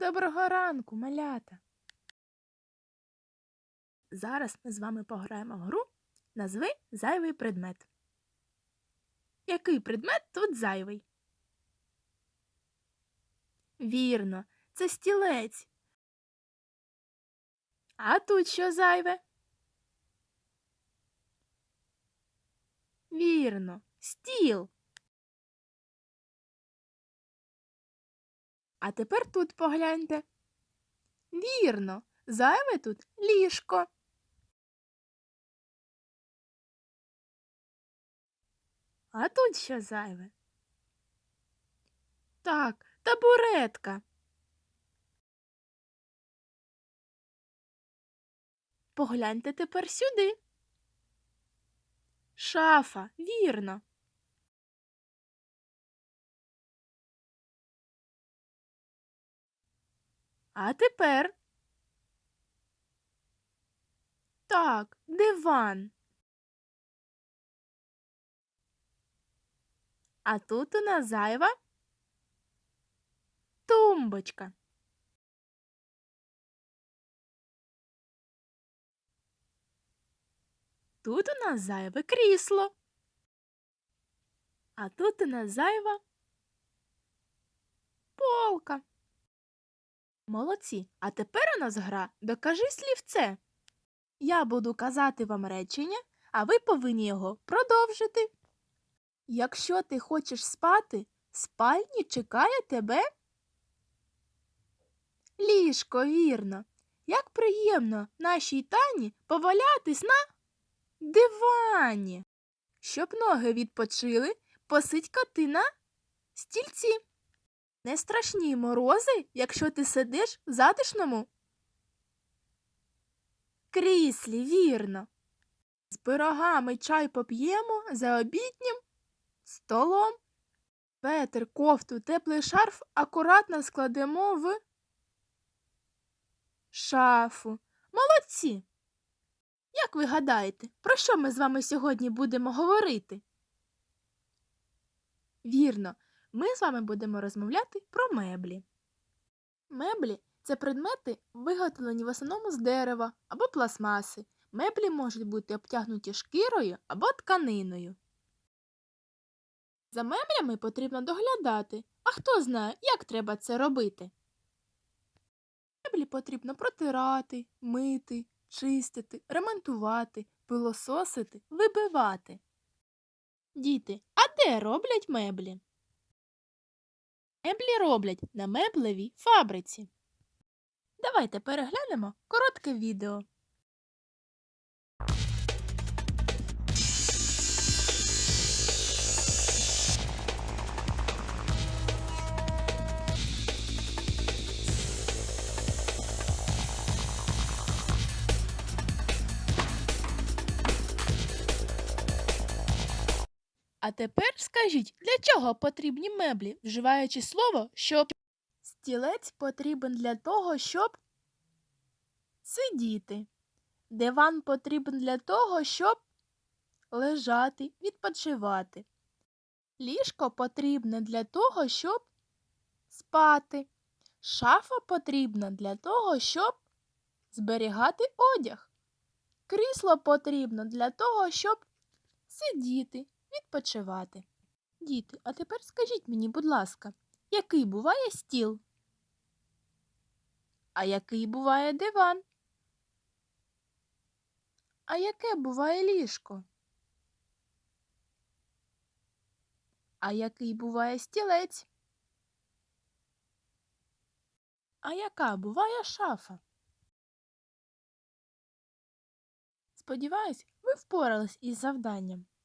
Доброго ранку, малята. Зараз ми з вами пограємо в гру Назви зайвий предмет. Який предмет тут зайвий? Вірно, це стілець. А тут що зайве? Вірно, стіл. А тепер тут погляньте. Вірно, зайве тут ліжко. А тут що зайве? Так, табуретка. Погляньте тепер сюди. Шафа, вірно. А тепер. Так, диван. А тут у нас зайва тумбочка. Тут у нас зайве крісло. А тут у нас зайва полка. Молодці. А тепер у нас гра Докажи слівце. Я буду казати вам речення, а ви повинні його продовжити. Якщо ти хочеш спати, в спальні чекає тебе. Ліжко, вірно. Як приємно нашій тані повалятись на дивані. Щоб ноги відпочили, посидь коти на стільці. Не страшні морози, якщо ти сидиш в затишному. Кріслі, вірно. З пирогами чай поп'ємо за обіднім столом. Петер, кофту, теплий шарф акуратно складемо в шафу. Молодці! Як ви гадаєте, про що ми з вами сьогодні будемо говорити? Вірно, ми з вами будемо розмовляти про меблі. Меблі це предмети, виготовлені в основному з дерева або пластмаси. Меблі можуть бути обтягнуті шкірою або тканиною. За меблями потрібно доглядати, а хто знає, як треба це робити. Меблі потрібно протирати, мити, чистити, ремонтувати, пилососити, вибивати. Діти, а де роблять меблі? Меблі роблять на меблевій фабриці. Давайте переглянемо коротке відео. А тепер скажіть, для чого потрібні меблі, вживаючи слово, щоб стілець потрібен для того, щоб сидіти. Диван потрібен для того, щоб лежати, відпочивати. Ліжко потрібне для того, щоб спати. Шафа потрібна для того, щоб зберігати одяг. Крісло потрібно для того, щоб сидіти, відпочивати. Діти, а тепер скажіть мені, будь ласка, який буває стіл? А який буває диван? А яке буває ліжко? А який буває стілець? А яка буває шафа? Сподіваюсь, ви впорались із завданням.